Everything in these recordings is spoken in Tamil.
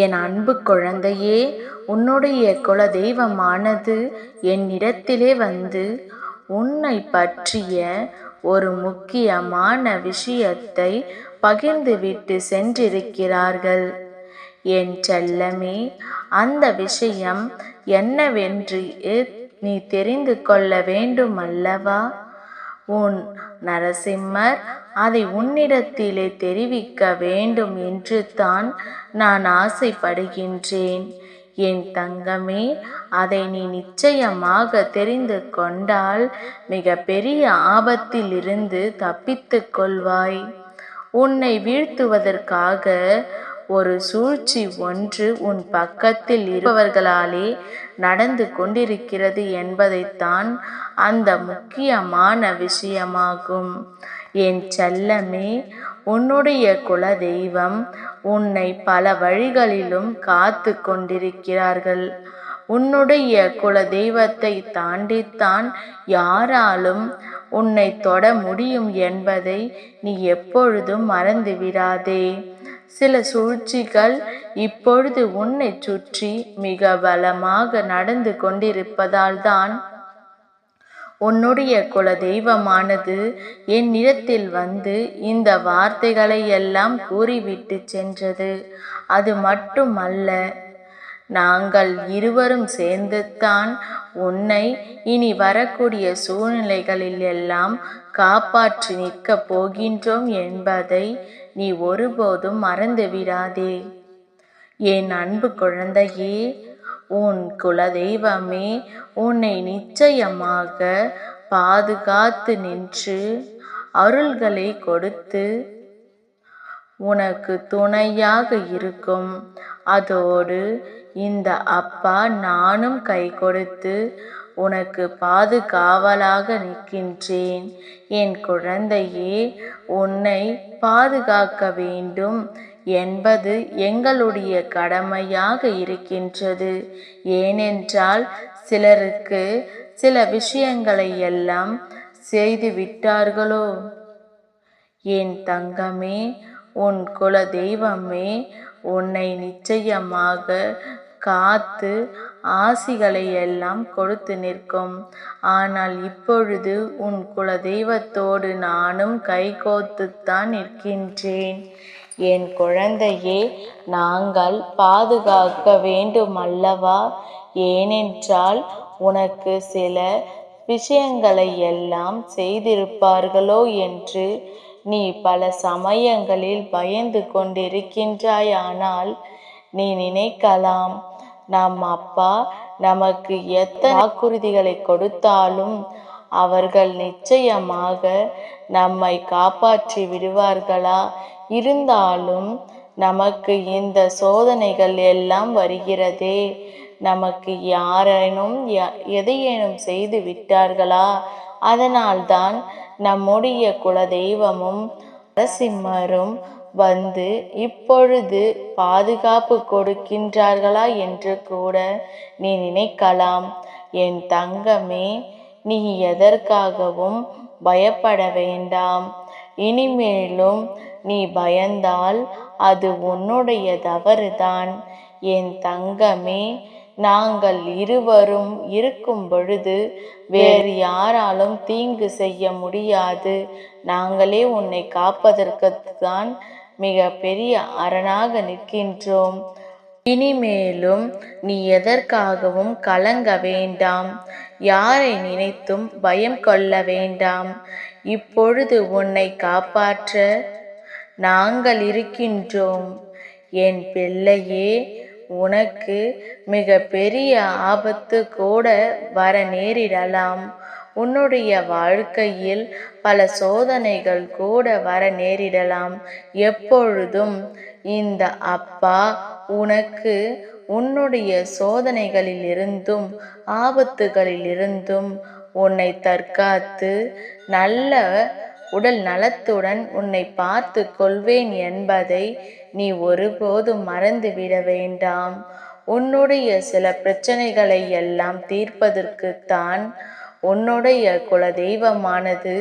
என் அன்பு குழந்தையே உன்னுடைய குல தெய்வமானது என்னிடத்திலே வந்து உன்னை பற்றிய ஒரு முக்கியமான விஷயத்தை பகிர்ந்துவிட்டு சென்றிருக்கிறார்கள். என் செல்லமே அந்த விஷயம் என்னவென்று நீ தெரிந்து கொள்ள வேண்டும் அல்லவா உன் நரசிம்மர் அதை உன்னிடத்திலே தெரிவிக்க வேண்டும் என்று தான் நான் ஆசைப்படுகின்றேன். என் தங்கமே அதை நீ நிச்சயமாக தெரிந்து கொண்டால் மிக பெரிய ஆபத்திலிருந்து தப்பித்துக் கொள்வாய். உன்னை வீழ்த்துவதற்காக ஒரு சூழ்ச்சி ஒன்று உன் பக்கத்தில் இருப்பவர்களாலே நடந்து கொண்டிருக்கிறது என்பதைத்தான் அந்த முக்கியமான விஷயமாகும். என் செல்லமே உன்னுடைய குல தெய்வம் உன்னை பல வழிகளிலும் காத்து கொண்டிருக்கிறார்கள். உன்னுடைய குல தெய்வத்தை தாண்டித்தான் யாராலும் உன்னை தொட முடியும் என்பதை நீ எப்பொழுதும் மறந்துவிடாதே. சில சூழ்ச்சிகள் இப்பொழுது உன்னை சுற்றி மிக பலமாக நடந்து கொண்டிருப்பதால் தான் உன்னுடைய குல தெய்வமானது என்னிடத்தில் வந்து இந்த வார்த்தைகளை எல்லாம் கூறிவிட்டு சென்றது. அது மட்டுமல்ல நாங்கள் இருவரும் சேர்ந்துத்தான் உன்னை இனி வரக்கூடிய சூழ்நிலைகளில் எல்லாம் காப்பாற்றி நிற்கப் போகின்றோம் என்பதை நீ ஒருபோதும் மறந்துவிடாதே. என் அன்பு குழந்தையே உன் குலதெய்வமே உன்னை நிச்சயமாக பாதுகாத்து நின்று அருள்களை கொடுத்து உனக்கு துணையாக இருக்கும். அதோடு இந்த அப்பா நானும் கை கொடுத்து உனக்கு பாதுகாவலாக நிற்கின்றேன். என் குழந்தையே உன்னை பாதுகாக்க வேண்டும். என்பது எங்களுடைய கடமையாக இருக்கின்றது. ஏனென்றால் சிலருக்கு சில விஷயங்களை எல்லாம் செய்து விட்டார்களோ என் தங்கமே உன் குல தெய்வமே உன்னை நிச்சயமாக காத்து ஆசிகளை எல்லாம் கொடுத்து நிற்கும். ஆனால் இப்பொழுது உன் குல தெய்வத்தோடு நானும் கைகோத்துத்தான் நிற்கின்றேன். என் குழந்தையே நாங்கள் பாதுகாக்க வேண்டும் அல்லவா ஏனென்றால் உனக்கு சில விஷயங்களை எல்லாம் செய்திருப்பார்களோ என்று நீ பல சமயங்களில் பயந்து கொண்டிருக்கின்றாயானால் நீ நினைக்கலாம். நம் அப்பா நமக்கு எத்தனை வாக்குறுதிகளை கொடுத்தாலும் அவர்கள் நிச்சயமாக நம்மை காப்பாற்றி விடுவார்களா? இருந்தாலும் நமக்கு இந்த சோதனைகள் எல்லாம் வருகிறதே. நமக்கு யாரேனும் எதையேனும் செய்து விட்டார்களா? அதனால்தான் நம்முடைய குலதெய்வமும் நரசிம்மரும் வந்து இப்பொழுது பாதுகாப்பு கொடுக்கின்றார்களா என்று கூட நீ நினைக்கலாம். என் தங்கமே நீ எதற்காகவும் பயப்பட வேண்டாம். இனிமேலும் நீ பயந்தால் அது உன்னுடைய தவறுதான். என் தங்கமே நாங்கள் இருவரும் இருக்கும் பொழுது வேறு யாராலும் தீங்கு செய்ய முடியாது. நாங்களே உன்னை காப்பதற்கு தான் மிக பெரிய அரணாக நிற்கின்றோம். இனிமேலும் நீ எதற்காகவும் கலங்க வேண்டாம். யாரை நினைத்தும் பயம் கொள்ள வேண்டாம். இப்பொழுது உன்னை காப்பாற்ற நாங்கள் இருக்கின்றோம். என் பிள்ளையே உனக்கு மிக பெரிய ஆபத்து கூட வர நேரிடலாம். உன்னுடைய வாழ்க்கையில் பல சோதனைகள் கூட வர நேரிடலாம். எப்பொழுதும் இந்த அப்பா உனக்கு உன்னுடைய சோதனைகளிலிருந்தும் ஆபத்துகளிலிருந்தும் உன்னை தற்காத்து நல்ல உடல் நலத்துடன் உன்னை பார்த்து கொள்வேன் என்பதை நீ ஒருபோதும் மறந்துவிட வேண்டாம். உன்னுடைய சில பிரச்சனைகளை எல்லாம் தீர்ப்பதற்குத்தான் உன்னுடைய குலதெய்வமானது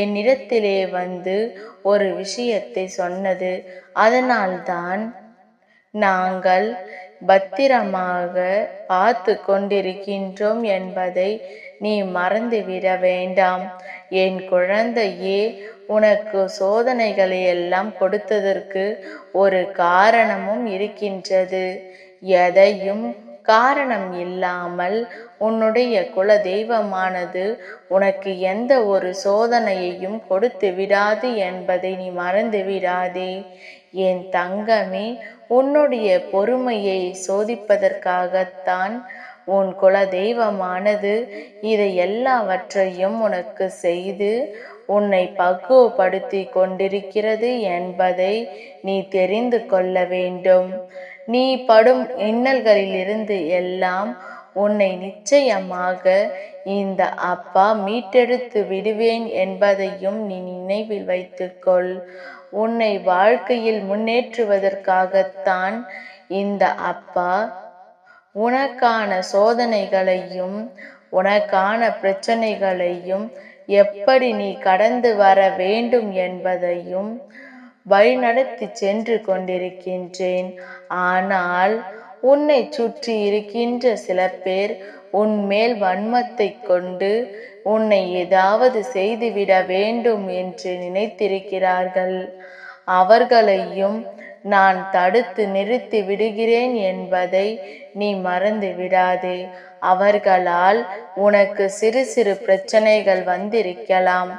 என்னிடத்திலே வந்து ஒரு விஷயத்தை சொன்னது. அதனால்தான் நாங்கள் பத்திரமாக பார்த்து கொண்டிருக்கின்றோம் என்பதை நீ மறந்துவிட வேண்டாம். என் குழந்தையே உனக்கு சோதனைகளை எல்லாம் கொடுத்ததற்கு ஒரு காரணமும் இருக்கின்றது. எதையும் காரணம் இல்லாமல் உன்னுடைய குல தெய்வமானது உனக்கு எந்த ஒரு சோதனையையும் கொடுத்து விடாது என்பதை நீ மறந்து விடாதே. என் தங்கமே உன்னுடைய பொறுமையை சோதிப்பதற்காகத்தான் உன் குல தெய்வமானது இதை எல்லாவற்றையும் உனக்கு செய்து உன்னை பக்குவப்படுத்தி கொண்டிருக்கிறது என்பதை நீ தெரிந்து கொள்ள வேண்டும். நீ படும் இன்னல்களிலிருந்து எல்லாம் உன்னை நிச்சயமாக இந்த அப்பா மீட்டெடுத்து விடுவேன் என்பதையும் நீ நினைவில் வைத்துக்கொள். உன்னை வாழ்க்கையில் முன்னேற்றுவதற்காகத்தான் இந்த அப்பா உனக்கான சோதனைகளையும் உனக்கான பிரச்சனைகளையும் எப்படி நீ கடந்து வர வேண்டும் என்பதையும் வழிநடத்தி சென்று கொண்டிருக்கின்றேன். ஆனால் உன்னை சுற்றி இருக்கின்ற சில பேர் உன்மேல் வன்மத்தை கொண்டு உன்னை ஏதாவது செய்துவிட வேண்டும் என்று நினைத்திருக்கிறார்கள். அவர்களையும் நான் தடுத்து நிறுத்தி விடுகிறேன் என்பதை நீ மறந்து விடாதே அவர்களால் உனக்கு சிறு சிறு பிரச்சனைகள் வந்திருக்கலாம்.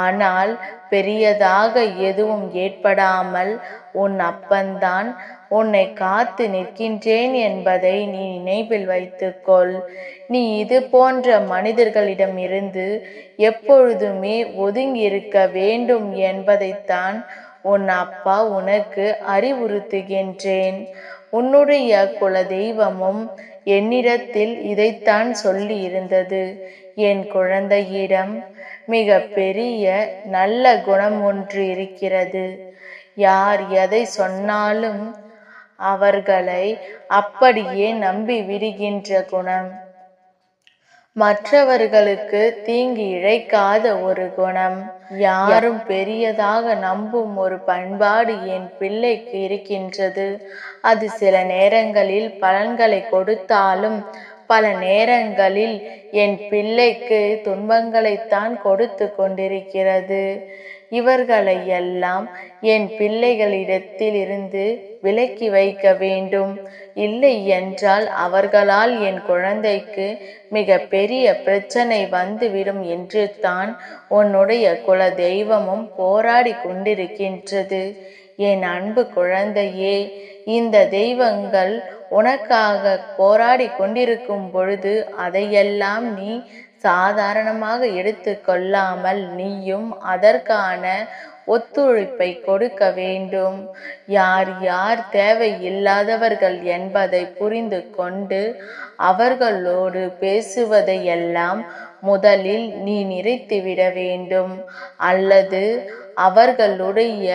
ஆனால் பெரியதாக எதுவும் ஏற்படாமல் உன் அப்பன்தான் உன்னை காத்து நிற்கின்றேன் என்பதை நீ நினைவில் வைத்துக்கொள். நீ இது போன்ற மனிதர்களிடமிருந்து எப்பொழுதுமே ஒதுங்கி இருக்க வேண்டும் என்பதைத்தான் உன் அப்பா உனக்கு அறிவுறுத்துகின்றேன். உன்னுடைய குல தெய்வமும் என்னிடத்தில் இதைத்தான் சொல்லி இருந்தது என் குழந்தையிடம் மிக பெரிய நல்ல குணம் ஒன்று இருக்கிறது. யார் எதை சொன்னாலும் அவர்களை அப்படியே நம்பி விடுகின்ற குணம். மற்றவர்களுக்கு தீங்கு இழைக்காத ஒரு குணம். யாரும் பெரியதாக நம்பும் ஒரு பண்பாடு என் பிள்ளைக்கு இருக்கின்றது. அது சில நேரங்களில் பலன்களை கொடுத்தாலும் பல நேரங்களில் என் பிள்ளைக்கு துன்பங்களைத்தான் கொடுத்து கொண்டிருக்கிறது. இவர்களை எல்லாம் என் பிள்ளைகளிடத்தில் இருந்து விலக்கி வைக்க வேண்டும். இல்லை என்றால் அவர்களால் என் குழந்தைக்கு மிக பெரிய பிரச்சனை வந்துவிடும் என்று தான் உன்னுடைய குல தெய்வமும் போராடி கொண்டிருக்கின்றது. என் அன்பு குழந்தையே இந்த தெய்வங்கள் உனக்காக போராடி கொண்டிருக்கும் பொழுது அதையெல்லாம் நீ சாதாரணமாக எடுத்து கொள்ளாமல் நீயும் அதற்கான ஒத்துழைப்பை கொடுக்க வேண்டும். யார் யார் தேவையில்லாதவர்கள் என்பதை புரிந்து கொண்டு அவர்களோடு பேசுவதையெல்லாம் முதலில் நீ நிறைத்துவிட வேண்டும். அல்லது அவர்களுடைய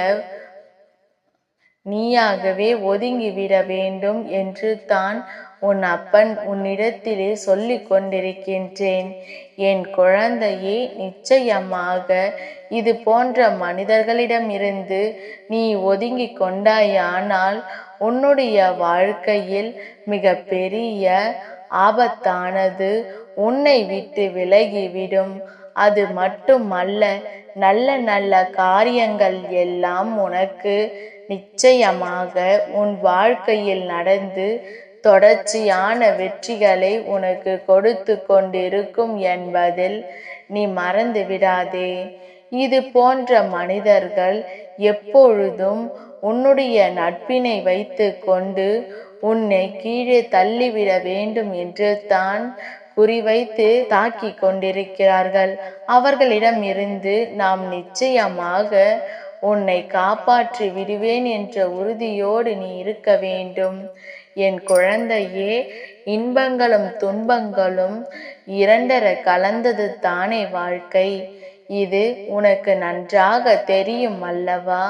நீயாகவே ஒதுங்கிவிட வேண்டும் என்று தான் உன் அப்பன் உன்னிடத்திலே சொல்லிக் கொண்டிருக்கின்றேன். என் குழந்தையே நிச்சயமாக இது போன்ற மனிதர்களிடமிருந்து நீ ஒதுங்கி கொண்டாயானால் உன்னுடைய வாழ்க்கையில் மிக பெரிய ஆபத்தானது உன்னை விட்டு விலகிவிடும். அது மட்டுமல்ல நல்ல நல்ல காரியங்கள் எல்லாம் உனக்கு நிச்சயமாக உன் வாழ்க்கையில் நடந்து தொடர்ச்சியான வெற்றிகளை உனக்கு கொடுத்து கொண்டிருக்கும் என்பதில் நீ மறந்து விடாதே. இது போன்ற மனிதர்கள் எப்பொழுதும் உன்னுடைய நட்பினை வைத்து கொண்டு உன்னை கீழே தள்ளிவிட வேண்டும் என்று தான் குறிவைத்து தாக்கி கொண்டிருக்கிறார்கள். அவர்களிடம் இருந்து நாம் நிச்சயமாக உன்னை காப்பாற்றி விடுவேன் என்ற உறுதியோடு நீ இருக்க வேண்டும். என் குழந்தையே இன்பங்களும் துன்பங்களும் இரண்டர கலந்தது தானே வாழ்க்கை. இது உனக்கு நன்றாக தெரியும் அல்லவா?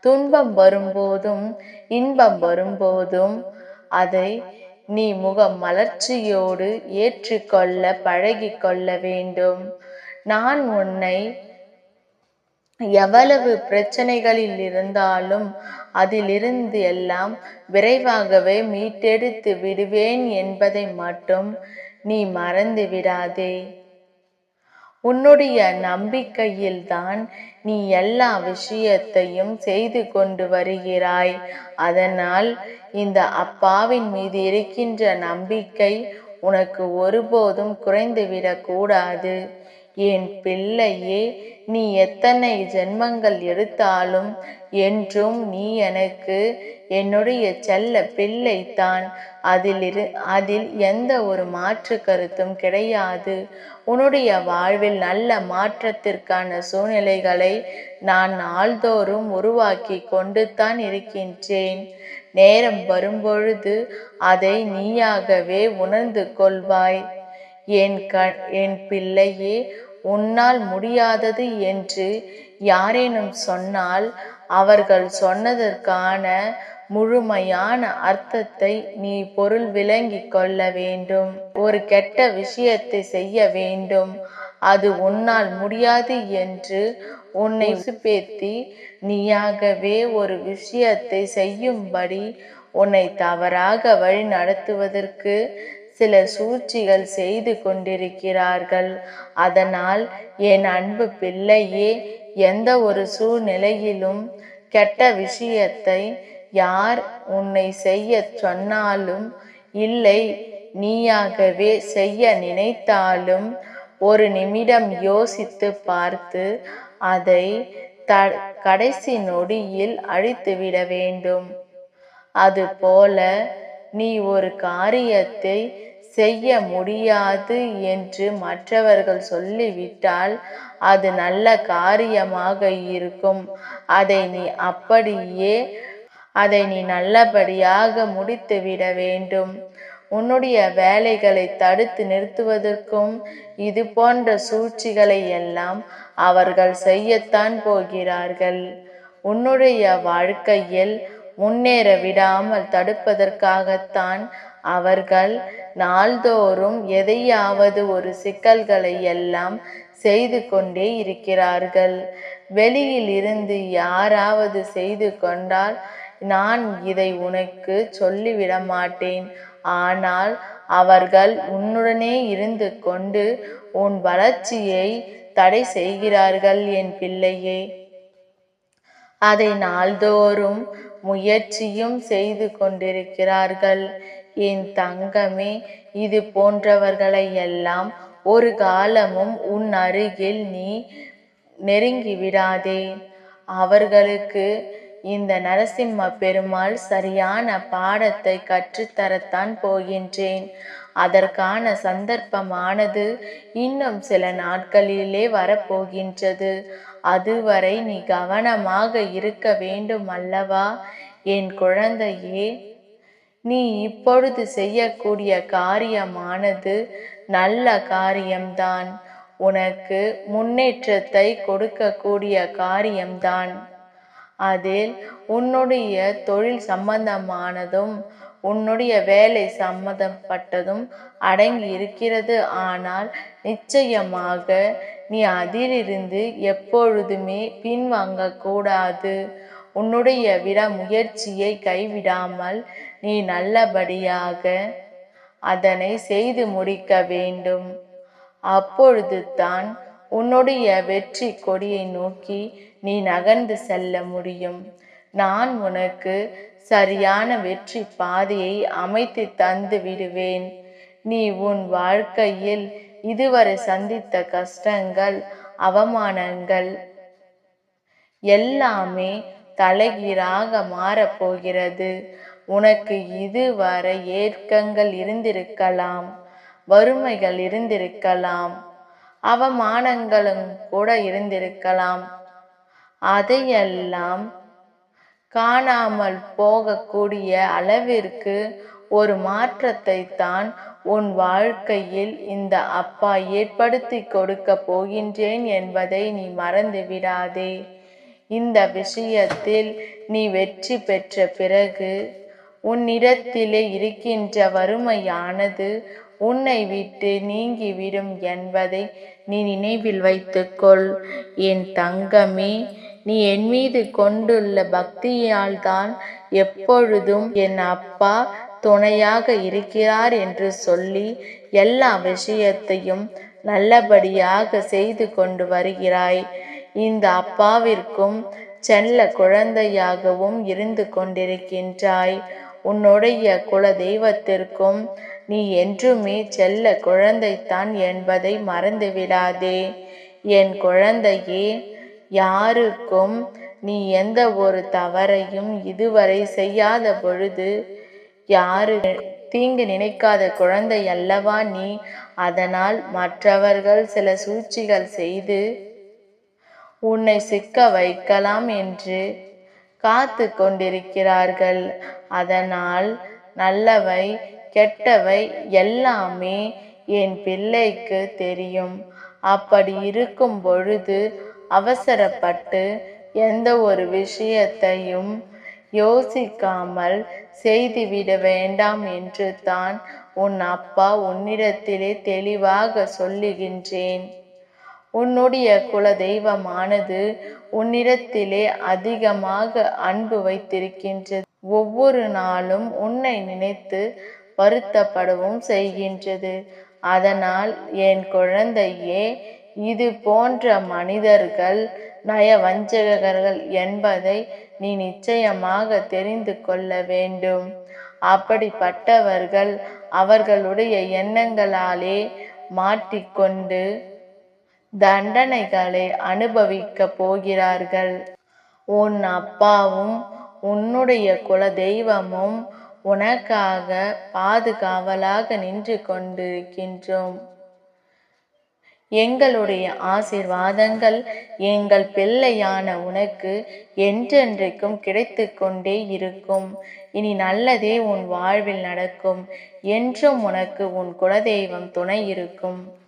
துன்பம் வரும்போதும் இன்பம் வரும்போதும் அதை நீ முக மலர்ச்சியோடு ஏற்றுக்கொள்ள பழகிக் கொள்ள வேண்டும். நான் உன்னை எவ்வளவு பிரச்சனைகளில் இருந்தாலும் அதிலிருந்து எல்லாம் விரைவாகவே மீட்டெடுத்து விடுவேன் என்பதை மட்டும் நீ மறந்து விடாதே உன்னுடைய நம்பிக்கையில்தான் நீ எல்லா விஷயத்தையும் செய்து கொண்டு வருகிறாய். அதனால் இந்த அப்பாவின் மீது இருக்கின்ற நம்பிக்கை உனக்கு ஒருபோதும் குறைந்துவிடக்கூடாது என் பிள்ளையே நீ எத்தனை ஜென்மங்கள் எடுத்தாலும் என்றும் நீ எனக்கு என்னுடைய செல்ல பிள்ளைத்தான் அதிலிரு அதில் எந்த ஒரு மாற்று கருத்தும் கிடையாது. உன்னுடைய வாழ்வில் நல்ல மாற்றத்திற்கான சூழ்நிலைகளை நான் நாள்தோறும் உருவாக்கி கொண்டு தான் இருக்கின்றேன். நேரம் வரும்பொழுது அதை நீயாகவே உணர்ந்து கொள்வாய். என் க என் பிள்ளையே உன்னால் முடியாதது என்று யாரேனும் சொன்னால் அவர்கள் சொன்னதற்கான முழுமையான அர்த்தத்தை நீ பொருள் விளங்கி கொள்ள வேண்டும். ஒரு கெட்ட விஷயத்தை செய்ய வேண்டும். அது உன்னால் முடியாது என்று உன்னை உசுப்பேத்தி நீயாகவே ஒரு விஷயத்தை செய்யும்படி உன்னை தவறாக வழி நடத்துவதற்கு சில சூழ்ச்சிகள் செய்து கொண்டிருக்கிறார்கள். அதனால் என் அன்பு பிள்ளையே எந்த ஒரு சூழ்நிலையிலும் கெட்ட விஷயத்தை யார் உன்னை செய்ய சொன்னாலும் இல்லை நீயாகவே செய்ய நினைத்தாலும் ஒரு நிமிடம் யோசித்து பார்த்து அதை த கடைசி நொடியில் அழித்துவிட வேண்டும். அதுபோல நீ ஒரு காரியத்தை செய்ய முடியாது என்று மற்றவர்கள் சொல்லிவிட்டால் அது நல்ல காரியமாக இருக்கும். அதை நீ அப்படியே அதை நீ நல்லபடியாக முடித்துவிட வேண்டும். உன்னுடைய வேலைகளை தடுத்து நிறுத்துவதற்கும் இது போன்ற சூழ்ச்சிகளை எல்லாம் அவர்கள் செய்யத்தான் போகிறார்கள். உன்னுடைய வாழ்க்கையில் முன்னேற விடாமல் தடுப்பதற்காகத்தான் அவர்கள் நாள்தோறும் எதையாவது ஒரு சிக்கல்களை எல்லாம் செய்து கொண்டே இருக்கிறார்கள். வெளியில் இருந்து யாராவது செய்து கொண்டால் நான் இதை உனக்கு சொல்லிவிட மாட்டேன் ஆனால் அவர்கள் உன்னுடனே இருந்து கொண்டு உன் வளர்ச்சியை தடை செய்கிறார்கள் என் பிள்ளையே. அதை நாள்தோறும் முயற்சியும் செய்து கொண்டிருக்கிறார்கள். என் தங்கமே இது போன்றவர்களை எல்லாம் ஒரு காலமும் உன் அருகில் நீ நெருங்கி விடாதே அவர்களுக்கு இந்த நரசிம்ம பெருமாள் சரியான பாடத்தை கற்றுத்தரத்தான் போகின்றேன். அதற்கான சந்தர்ப்பமானது இன்னும் சில நாட்களிலே வரப்போகின்றது. அதுவரை நீ கவனமாக இருக்க வேண்டும் அல்லவா என் குழந்தையே நீ இப்பொழுது செய்யக்கூடிய காரியமானது நல்ல காரியம்தான். உனக்கு முன்னேற்றத்தை கொடுக்கக்கூடிய காரியம்தான். அதில் உன்னுடைய தொழில் சம்பந்தமானதும் உன்னுடைய வேலை சம்மந்தப்பட்டதும் அடங்கி இருக்கிறது. ஆனால் நிச்சயமாக நீ அதிலிருந்து எப்பொழுதுமே பின்வாங்கக்கூடாது. உன்னுடைய விட முயற்சியை கைவிடாமல் நீ நல்லபடியாக அதனை செய்து முடிக்க வேண்டும். அப்பொழுது தான் உன்னுடைய வெற்றி கொடியை நோக்கி நீ நகர்ந்து செல்ல முடியும். நான் உனக்கு சரியான வெற்றி பாதையை அமைத்து தந்து விடுவேன். நீ உன் வாழ்க்கையில் இதுவரை சந்தித்த கஷ்டங்கள் அவமானங்கள் எல்லாமே தலைகீழாக மாறப்போகிறது உனக்கு இதுவரை ஏற்கங்கள் இருந்திருக்கலாம் வறுமைகள் இருந்திருக்கலாம் அவமானங்களும் கூட இருந்திருக்கலாம். அதையெல்லாம் காணாமல் போகக்கூடிய அளவிற்கு ஒரு மாற்றத்தை தான் உன் வாழ்க்கையில் இந்த அப்பா ஏற்படுத்தி கொடுக்க போகின்றேன் என்பதை நீ மறந்துவிடாதே இந்த விஷயத்தில் நீ வெற்றி பெற்ற பிறகு உன்னிடத்திலே இருக்கின்ற வறுமையானது உன்னை விட்டு நீங்கிவிடும் என்பதை நீ நினைவில் வைத்துக்கொள். என் தங்கமே நீ என் மீது கொண்டுள்ள பக்தியால்தான் எப்பொழுதும் என் அப்பா துணையாக இருக்கிறார் என்று சொல்லி எல்லா விஷயத்தையும் நல்லபடியாக செய்து கொண்டு வருகிறாய். இந்த அப்பாவிற்கும் செல்ல குழந்தையாகவும் இருந்து கொண்டிருக்கின்றாய். உன்னுடைய குல தெய்வத்திற்கும் நீ என்றுமே செல்ல குழந்தைத்தான் என்பதை மறந்துவிடாதே என் குழந்தையே யாருக்கும் நீ எந்த ஒரு தவறையும் இதுவரை செய்யாத பொழுது யாரு தீங்கு நினைக்காத குழந்தை அல்லவா நீ? அதனால் மற்றவர்கள் சில சூழ்ச்சிகள் செய்து உன்னை சிக்க வைக்கலாம் என்று காத்து கொண்டிருக்கிறார்கள் அதனால் நல்லவை கெட்டவை எல்லாமே என் பிள்ளைக்கு தெரியும். அப்படி இருக்கும் பொழுது அவசரப்பட்டு எந்த ஒரு விஷயத்தையும் யோசிக்காமல் செய்துவிட வேண்டாம் என்று தான் உன் அப்பா உன்னிடத்திலே தெளிவாக சொல்லுகின்றேன். உன்னுடைய குல தெய்வமானது உன்னிடத்திலே அதிகமாக அன்பு வைத்திருக்கின்றது. ஒவ்வொரு நாளும் உன்னை நினைத்து வருத்தப்படவும் செய்கின்றது. அதனால் என் குழந்தையே இது போன்ற மனிதர்கள் நயவஞ்சகர்கள் என்பதை நீ நிச்சயமாக தெரிந்து கொள்ள வேண்டும். அப்படிப்பட்டவர்கள் அவர்களுடைய எண்ணங்களாலே மாட்டிக்கொண்டு தண்டனைகளை அனுபவிக்க போகிறார்கள். உன் அப்பாவும் உன்னுடைய குல தெய்வமும் உனக்காக பாதுகாவலாக நின்று கொண்டிருக்கின்றோம் எங்களுடைய ஆசிர்வாதங்கள் எங்கள் பிள்ளையான உனக்கு என்றென்றைக்கும் கிடைத்து கொண்டே இருக்கும். இனி நல்லதே உன் வாழ்வில் நடக்கும். என்றும் உனக்கு உன் குலதெய்வம் துணை இருக்கும்.